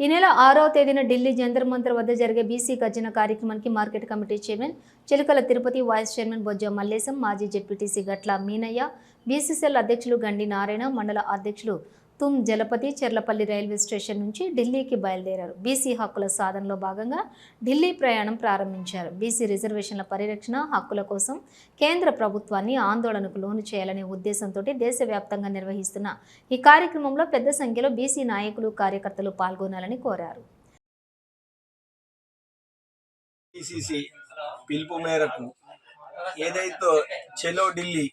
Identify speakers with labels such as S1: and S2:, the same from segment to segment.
S1: ఈ నెల ఆరవ తేదీన ఢిల్లీ జంతర్ మంతర్ వద్ద జరిగే బీసీ గర్జన కార్యక్రమానికి market committee chairman Chilukala Tirupati vice chairman Bojja Mallesham మాజీ జెడ్పీటీసీ గట్ల మీనయ్య బీసీసీఎల్ అధ్యక్షులు గండి నారాయణ మండల అధ్యక్షులు తుమ్ జలపతి చెర్లపల్లి రైల్వే స్టేషన్ నుంచి ఢిల్లీకి బయలుదేరారు. బీసీ హక్కుల సాధనలో భాగంగా ఢిల్లీ ప్రయాణం ప్రారంభించారు. బీసీ రిజర్వేషన్ల పరిరక్షణ హక్కుల కోసం కేంద్ర ప్రభుత్వాన్ని ఆందోళనకు లోను చేయాలనే ఉద్దేశంతో దేశవ్యాప్తంగా నిర్వహిస్తున్న ఈ కార్యక్రమంలో పెద్ద సంఖ్యలో బీసీ నాయకులు కార్యకర్తలు పాల్గొనాలని కోరారు.
S2: పిలుపు మేరకు ఏదైతే చెలో ఢిల్లీ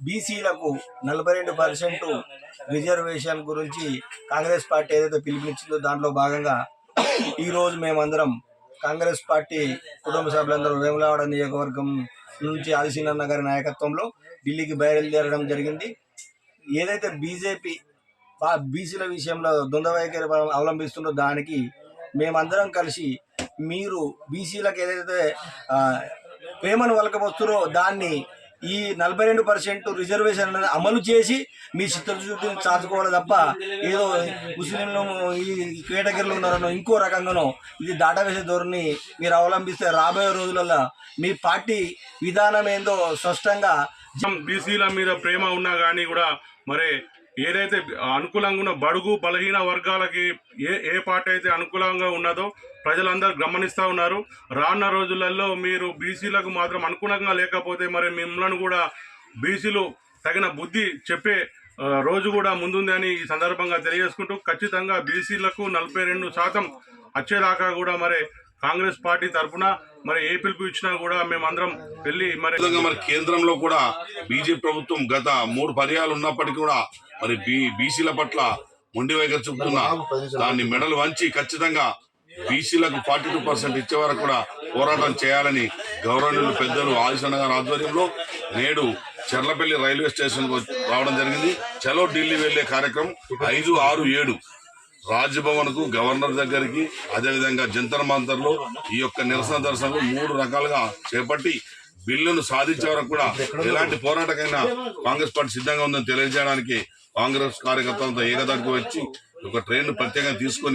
S2: బీసీలకు నలభై రెండు పర్సెంట్ రిజర్వేషన్ గురించి కాంగ్రెస్ పార్టీ ఏదైతే పిలుపునిచ్చిందో దాంట్లో భాగంగా ఈరోజు మేమందరం కాంగ్రెస్ పార్టీ కుటుంబ సభ్యులందరూ వేములవాడ నియోజకవర్గం నుంచి ఆదిశీనన్న గారి నాయకత్వంలో ఢిల్లీకి బయలుదేరడం జరిగింది. ఏదైతే బీజేపీ బీసీల విషయంలో ద్వంద్వ వైఖరి అవలంబిస్తుందో దానికి మేమందరం కలిసి మీరు బీసీలకు ఏదైతే ప్రేమను వలకబోస్తున్నారో దాన్ని ఈ నలభై రెండు పర్సెంట్ రిజర్వేషన్ అనేది అమలు చేసి మీ చిత్తశుద్ధిని చాచుకోవాలి తప్ప ఏదో ముస్లింలు ఈ కేటగిరీలో ఉన్నారనో ఇంకో రకంగానో ఇది దాటవేసే ధోరణి మీరు అవలంబిస్తే రాబోయే రోజులలో మీ పార్టీ విధానం ఏందో స్పష్టంగా
S3: బీసీల మీద ప్రేమ ఉన్నా కానీ కూడా మరి ఏదైతే అనుకూలంగా ఉన్న బడుగు బలహీన వర్గాలకి ఏ ఏ పార్టీ అయితే అనుకూలంగా ఉన్నదో ప్రజలందరూ గమనిస్తూ ఉన్నారు. రానున్న రోజులలో మీరు బీసీలకు మాత్రం అనుకూలంగా లేకపోతే మరి మిమ్మల్ని కూడా బీసీలు తగిన బుద్ధి చెప్పే రోజు కూడా ముందుంది అని ఈ సందర్భంగా తెలియజేసుకుంటూ ఖచ్చితంగా బీసీలకు నలభై రెండు శాతం వచ్చేదాకా కూడా మరి కాంగ్రెస్ పార్టీ తరఫున మరి ఏ పిలుపు ఇచ్చినా కూడా మేమందరం వెళ్ళి మరి
S4: విధంగా మరి కేంద్రంలో కూడా బీజేపీ ప్రభుత్వం గత మూడు పర్యాలు ఉన్నప్పటికీ కూడా మరి బీసీల పట్ల మొండి వైఖరి చూపుతున్న దాన్ని మెడలు వంచి ఖచ్చితంగా బీసీలకు ఫార్టీ టూ పర్సెంట్ ఇచ్చే వరకు కూడా పోరాటం చేయాలని గౌరవనీయులు పెద్దలు ఆదిశన్న గారి ఆధ్వర్యంలో నేడు చెర్లపల్లి రైల్వే స్టేషన్ రావడం జరిగింది. చలో ఢిల్లీ వెళ్ళే కార్యక్రమం ఐదు ఆరు ఏడు. రాజ్భవన్కు గవర్నర్ దగ్గరికి అదేవిధంగా జంతర్ మంతర్లో ఈ యొక్క నిరసన దర్శనలు మూడు రకాలుగా చేపట్టి బిల్లును సాధించే వరకు కూడా ఎలాంటి పోరాటకైనా కాంగ్రెస్ పార్టీ సిద్ధంగా ఉందని తెలియజేయడానికి కాంగ్రెస్ కార్యకర్తలతో ఏకదాటికి వచ్చి ఒక ట్రైన్ ప్రత్యేకంగా తీసుకొని